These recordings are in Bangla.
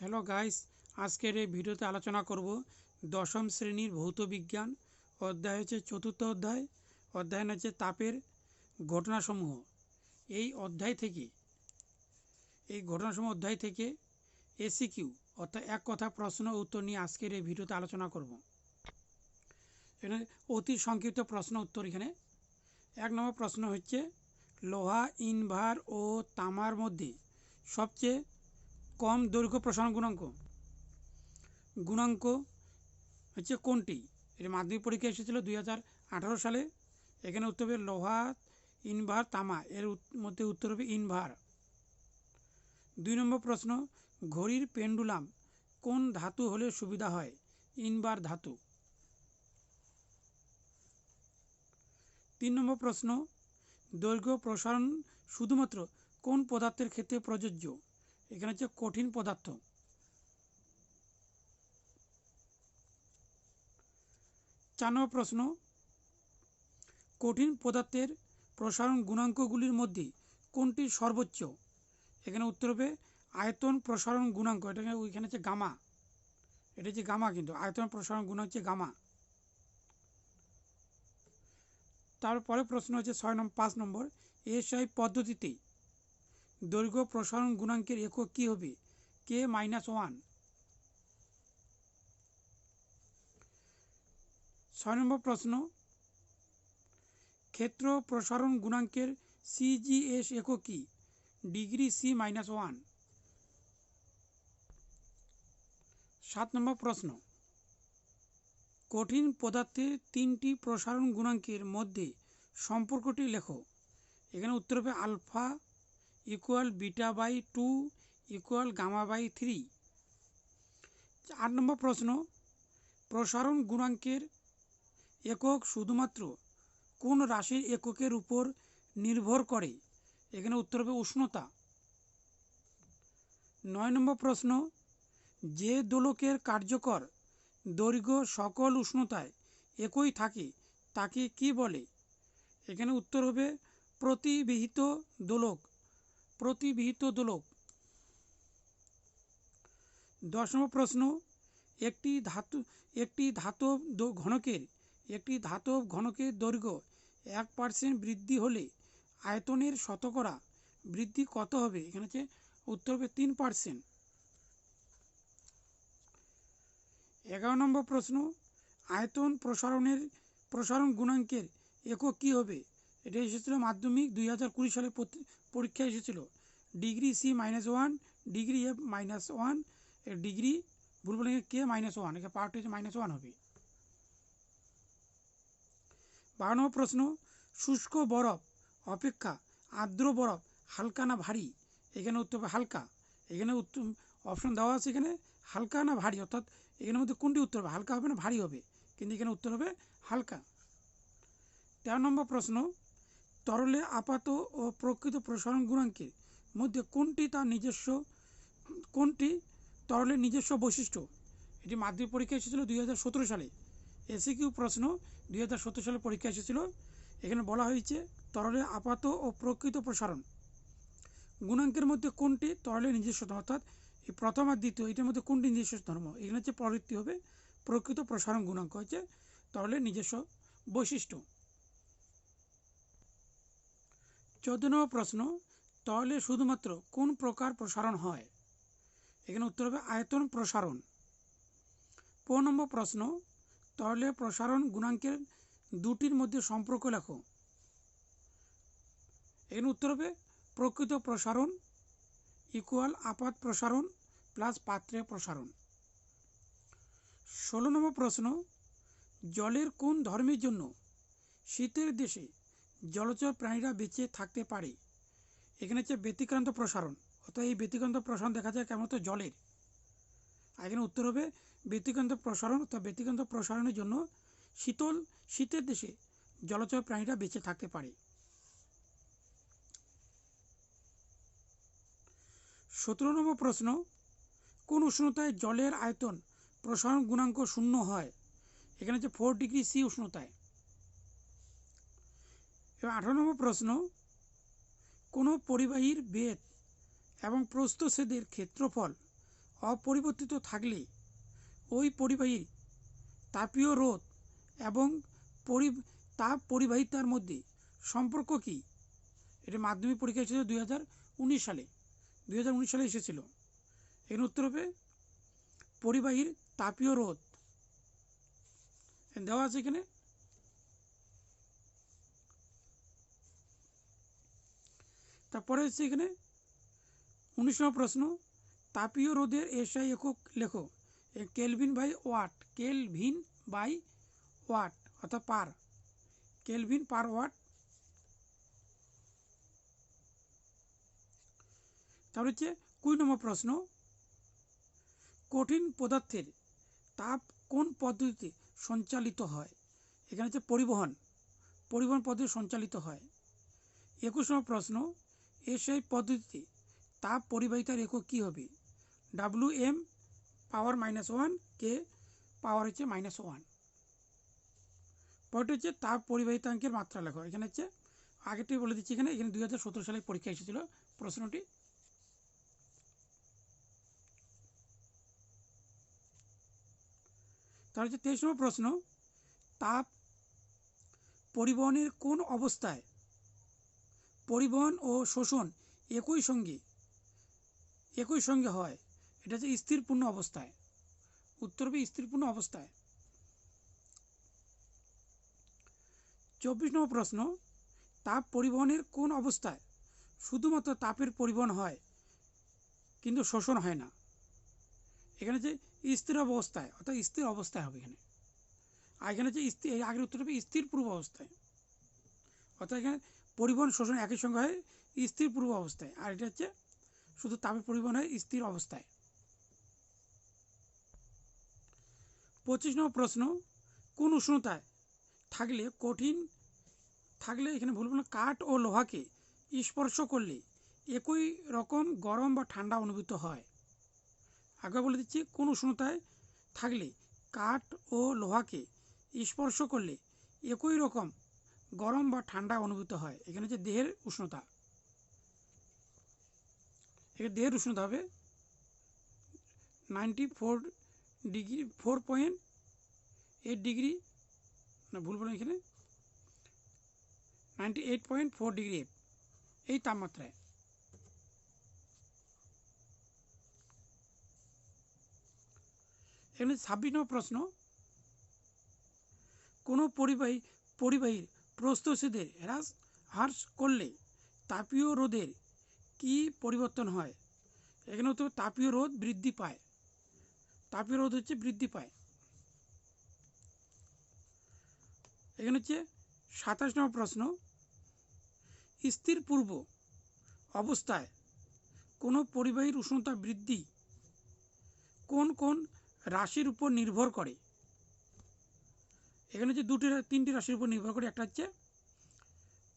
হ্যালো গাইস, আজকের এই ভিডিওতে আলোচনা করব দশম শ্রেণির ভৌত বিজ্ঞান। অধ্যায় হচ্ছে চতুর্থ অধ্যায়। অধ্যায় হচ্ছে তাপের ঘটনাসমূহ। এই অধ্যায় থেকে, এই ঘটনাসমূহ অধ্যায় থেকে এসিকিউ অর্থাৎ এক কথা প্রশ্ন উত্তর নিয়ে আজকের এই ভিডিওতে আলোচনা করব। এখানে অতি সংক্ষিপ্ত প্রশ্ন উত্তর এখানে। এক নম্বর প্রশ্ন হচ্ছে, লোহা, ইনভার ও তামার মধ্যে সবচেয়ে কম দৈর্ঘ্য প্রসারণ গুণাঙ্ক। গুণাঙ্ক হচ্ছে কোনটি? এর মাধ্যমিক পরীক্ষা এসেছিল দুই সালে। এখানে উত্তর হবে লোহা ইনভার তামা। এর মধ্যে উত্তর হবে ইনভার। দুই নম্বর প্রশ্ন, ঘড়ির পেন্ডুলাম কোন ধাতু হলে সুবিধা হয়? ইনভার ধাতু। তিন নম্বর প্রশ্ন, দৈর্ঘ্য প্রসারণ শুধুমাত্র কোন পদার্থের ক্ষেত্রে প্রযোজ্য? এখানে হচ্ছে কঠিন পদার্থ। চার নম্বর প্রশ্ন, কঠিন পদার্থের প্রসারণ গুণাঙ্কগুলির মধ্যে কোনটি সর্বোচ্চ? এখানে উত্তর হবে আয়তন প্রসারণ গুণাঙ্ক, এটা ওইখানে হচ্ছে গামা। এটা হচ্ছে গামা কিন্তু, আয়তন প্রসারণ গুণ হচ্ছে গামা। তারপরে প্রশ্ন হচ্ছে ছয় নম্বর পাঁচ নম্বর এসআই পদ্ধতিতে দৈর্ঘ্য প্রসারণ গুণাঙ্কের একক কী হবে? কে মাইনাস ওয়ান ছয় নম্বর প্রশ্ন। ক্ষেত্র প্রসারণ গুণাঙ্কের সিজিএস একক কী? ডিগ্রি সি মাইনাস ওয়ান সাত নম্বর প্রশ্ন। কঠিন পদার্থের তিনটি প্রসারণ গুণাঙ্কের মধ্যে সম্পর্কটি লেখো। এখানে উত্তর হবে alpha equal beta by two equal gamma by three আট নম্বর প্রশ্ন, প্রসারণ গুণাঙ্কের একক শুধুমাত্র কোন রাশির এককের উপর নির্ভর করে? এখানে উত্তর হবে উষ্ণতা। নয় নম্বর প্রশ্ন, যে দোলকের কার্যকর দৈর্ঘ্য সকল উষ্ণতায় একই থাকে, তাকে কি বলে? এখানে উত্তর হবে প্রতিবিহিত দোলক। প্রতিবিহিত দোলক। দশ নম্বর প্রশ্ন, একটি ধাতু, একটি ধাতব ঘনকের একটি ধাতব ঘনকের দৈর্ঘ্য এক পার্সেন্ট বৃদ্ধি হলে আয়তনের শতকরা বৃদ্ধি কত হবে? এখানে হচ্ছে উত্তর হবে তিন পার্সেন্ট এগারো নম্বর প্রশ্ন, আয়তন প্রসারণের প্রসারণ গুণাঙ্কের একক কী হবে? এটা এসেছিল মাধ্যমিক দুই হাজার কুড়ি সালে পরীক্ষা এসেছিল। Degree C minus one degree F minus one degree ভুল বলে কে মাইনাস ওয়ান এখানে পার্ট হচ্ছে মাইনাস ওয়ান হবে। বারো নম্বর প্রশ্ন, শুষ্ক বরফ, অপেক্ষা আর্দ্র বরফ, হালকা না ভারী? এখানে উত্তর হবে হালকা। এখানে উত্তর অপশন দেওয়া আছে এখানে, হালকা না ভারী? অর্থাৎ এখানের মধ্যে কোনটি উত্তর হবে? হালকা হবে না ভারী হবে? কিন্তু এখানে উত্তর হবে হালকা। তেরো নম্বর প্রশ্ন তরলে আপাত ও প্রকৃত প্রসারণ গুণাঙ্কের মধ্যে কোনটি তার নিজস্ব, কোনটি তরলের নিজস্ব বৈশিষ্ট্য? এটি মাধ্যমিক পরীক্ষা এসেছিল দুই সালে। এসিকিউ প্রশ্ন দুই হাজার সতেরো সালে পরীক্ষা এসেছিল। এখানে বলা হয়েছে তরলের আপাত ও প্রকৃত প্রসারণ। গুণাঙ্কের মধ্যে কোনটি তরলের নিজস্ব অর্থাৎ এই প্রথম আর দ্বিতীয়, এটার মধ্যে কোনটি নিজস্ব ধর্ম? এখানে হচ্ছে প্রবৃত্তি হবে প্রকৃত প্রসারণ গুণাঙ্ক, হচ্ছে তরলের নিজস্ব বৈশিষ্ট্য। চোদ্দ নম্বর প্রশ্ন তরলে শুধুমাত্র কোন প্রকার প্রসারণ হয়? এখানে উত্তর হবে আয়তন প্রসারণ। পনেরো নম্বর প্রশ্ন তরলে প্রসারণ গুণাঙ্কের দুটির মধ্যে সম্পর্ক লেখো। এখানে উত্তর হবে প্রকৃত প্রসারণ ইকুয়াল আপাত প্রসারণ প্লাস পাত্রে প্রসারণ। ষোলো নম্বর প্রশ্ন, জলের কোন ধর্মের জন্য শীতের দেশে জলচর প্রাণীরা বেঁচে থাকতে পারে। এখানে হচ্ছে ব্যতিক্রান্ত প্রসারণ। অর্থাৎ এই ব্যতিক্রান্ত প্রসারণ দেখা যায় কেমন তো জলের এখানে উত্তর হবে ব্যতিক্রান্ত প্রসারণ, অর্থাৎ ব্যতিক্রান্ত প্রসারণের জন্য শীতল, শীতের দেশে জলচর প্রাণীরা বেঁচে থাকতে পারে। সতেরো নম্বর প্রশ্ন, কোন উষ্ণতায় জলের আয়তন প্রসারণ গুণাঙ্ক শূন্য হয়? এখানে হচ্ছে ফোর ডিগ্রি সি উষ্ণতায়। এবার আঠারো নম্বর প্রশ্ন। কোনো পরিবাহীর বেদ এবং প্রস্থচ্ছেদের ক্ষেত্রফল অপরিবর্তিত থাকলে ওই পরিবাহীর তাপীয় রোধ এবং পরি, তাপ পরিবাহিতার মধ্যে সম্পর্ক কী? এটা মাধ্যমিক পরীক্ষা এসেছিল দুই হাজার উনিশ সালে। দুই হাজার উনিশ সালে এসেছিল। এর উত্তর হবে পরিবাহীর তাপীয় রোধ। দেওয়া আছে এখানে। তারপরে হচ্ছে এখানে উনিশ নম্বর প্রশ্ন, তাপীয় রোধের এসআই একক লেখো। Kelvin by watt, kelvin by watt, অর্থাৎ পার। কেলভিন পার ওয়াট। তারপর হচ্ছে কুড়ি নম্বর প্রশ্ন, কঠিন পদার্থের তাপ কোন পদ্ধতিতে সঞ্চালিত হয়? এখানে হচ্ছে পরিবহন। পরিবহন পদ্ধতি সঞ্চালিত হয়। একুশ নম্বর প্রশ্ন এসআই পদ্ধতিতে তাপ পরিবাহিতার একক কী হবে? W M power minus one K power হচ্ছে মাইনাস ওয়ান পরটি হচ্ছে তাপ পরিবাহিতাঙ্কের মাত্রা লেখো। এখানে হচ্ছে, আগেরটি বলে দিচ্ছি এখানে এখানে দুই হাজার সতেরো সালে পরীক্ষা এসেছিল প্রশ্নটি। তার হচ্ছে তেইশ প্রশ্ন, তাপ পরিবহনের কোন অবস্থায় পরিবহন ও শোষণ একই সঙ্গে একই সঙ্গে হয়। এটা হচ্ছে স্থিরপূর্ণ অবস্থায়। উত্তর হবে স্থিরপূর্ণ অবস্থায়। চব্বিশ নম্বর প্রশ্ন, তাপ পরিবহনের কোন অবস্থায়? শুধুমাত্র তাপের পরিবহন হয়, কিন্তু শোষণ হয় না। এখানে যে স্থির অবস্থায়, অর্থাৎ স্থির অবস্থায় হবে এখানে। আর এখানে যে স্থির আগের উত্তর হবে স্থির পূর্ব অবস্থায়। অর্থাৎ এখানে পরিবহন শোষণ একই সঙ্গে হয় স্থির পূর্ব অবস্থায়। আর এটা হচ্ছে শুধু তাপের পরিবহন হয়, স্থির অবস্থায়। পঁচিশ নম্বর প্রশ্ন, কোন উষ্ণতায় থাকলে কঠিন, থাকলে এখানে ভুল বললাম কাঠ ও লোহাকে স্পর্শ করলে একই রকম গরম বা ঠান্ডা অনুভূত হয়। আগে বলে দিচ্ছি, কোন উষ্ণতায় থাকলে কাঠ ও লোহাকে স্পর্শ করলে একই রকম গরম বা ঠান্ডা অনুভূত হয়। এখানে হচ্ছে দেহের উষ্ণতা। এখানে দেহের উষ্ণতা হবে ninety four degree four point eight degree না, ভুল বললাম এখানে? Ninety eight point four degree F এই তাপমাত্রায়। এখানে ছাব্বিশ নম্বর প্রশ্ন, কোনো পরিবাহী, পরিবাহীর প্রস্থচ্ছেদের হ্রাস হ্রাস করলে তাপীয় রোধের কি পরিবর্তন হয়? এখানে তো তাপীয় রোধ বৃদ্ধি পায়। তাপীয় রোধ হচ্ছে বৃদ্ধি পায়। এখানে হচ্ছে সাতাশ নম্বর প্রশ্ন। স্থির পূর্ব অবস্থায় কোনো পরিবাহীর উষ্ণতা বৃদ্ধি কোন কোন রাশির উপর নির্ভর করে? এখানে হচ্ছে দুটি তিনটি রাশির উপর নির্ভর করে, একটা হচ্ছে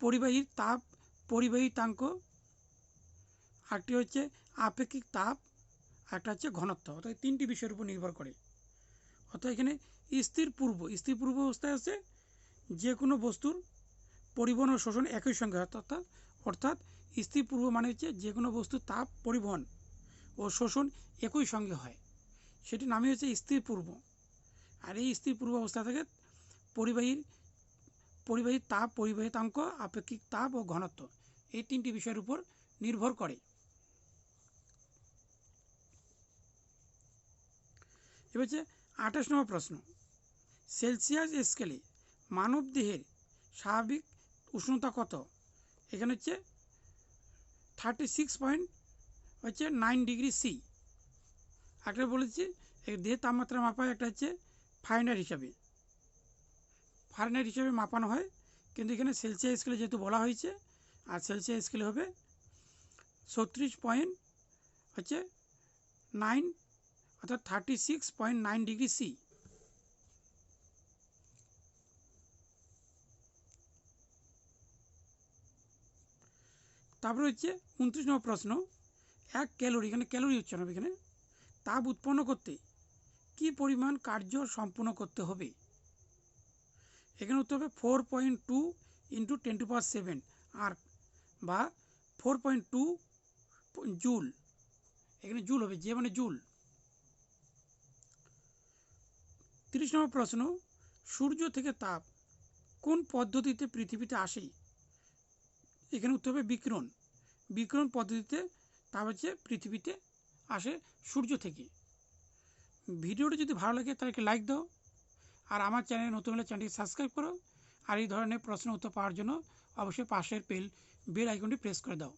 পরিবাহী তাপ, পরিবাহী পরিবাহিতাঙ্ক আরেকটি হচ্ছে আপেক্ষিক তাপ একটা হচ্ছে ঘনত্ব। অর্থাৎ তিনটি বিষয়ের উপর নির্ভর করে। অর্থাৎ এখানে স্থির পূর্ব স্থির পূর্ব অবস্থায় আছে যে কোনো বস্তুর পরিবহন ও শোষণ একই সঙ্গে, অর্থাৎ অর্থাৎ স্থির পূর্ব মানে হচ্ছে যে কোনো বস্তুর তাপ, পরিবহন ও শোষণ একই সঙ্গে হয়। সেটি নামই হচ্ছে স্থির পূর্ব। আর এই স্থির পূর্ব অবস্থা থেকে পরিবাহীর পরিবাহীর তাপ, পরিবাহিতাঙ্ক, আপেক্ষিক তাপ ও ঘনত্ব। এই তিনটি বিষয়ের উপর নির্ভর করে। এবার হচ্ছে আঠাশ নম্বর প্রশ্ন। সেলসিয়াস স্কেলে মানব দেহের স্বাভাবিক উষ্ণতা কত? এখানে হচ্ছে থার্টি সিক্স পয়েন্ট হচ্ছে নাইন ডিগ্রি সি একটা বলেছি দেহের তাপমাত্রা মাপা একটা হচ্ছে ফারেনহাইট হিসাবে। ফারেনহাইট হিসেবে মাপানো হয়। কিন্তু এখানে সেলসিয়াস স্কেলে যেহেতু বলা হয়েছে, আর সেলসিয়াস স্কেলে হবে ছত্রিশ পয়েন্ট হচ্ছে নাইন অর্থাৎ thirty six point nine degree C তারপরে হচ্ছে উনত্রিশ নম্বর প্রশ্ন, এক ক্যালোরি, এখানে ক্যালোরি উচ্চারণ হবে এখানে, তাপ উৎপন্ন করতে কি পরিমাণ কার্য সম্পূর্ণ করতে হবে? এখানে উত্তর হবে four point two into ten to power seven আর বা ফোর পয়েন্ট টু জুল। এখানে জুল হবে, যে মানে জুল। তিরিশ নম্বর প্রশ্ন, সূর্য থেকে তাপ কোন পদ্ধতিতে পৃথিবীতে আসে? এখানে উত্তর হবে বিকিরণ। বিকিরণ পদ্ধতিতে তাপ হচ্ছে পৃথিবীতে আসে সূর্য থেকে। ভিডিওটি যদি ভালো লাগে তাহলে লাইক দাও। আর আমার চ্যানেলে নতুন হলে চ্যানেলটি সাবস্ক্রাইব করো। আর এই ধরনের প্রশ্ন উত্তর পাওয়ার জন্য অবশ্যই পাশের পেল বেল আইকনটি প্রেস করে দাও।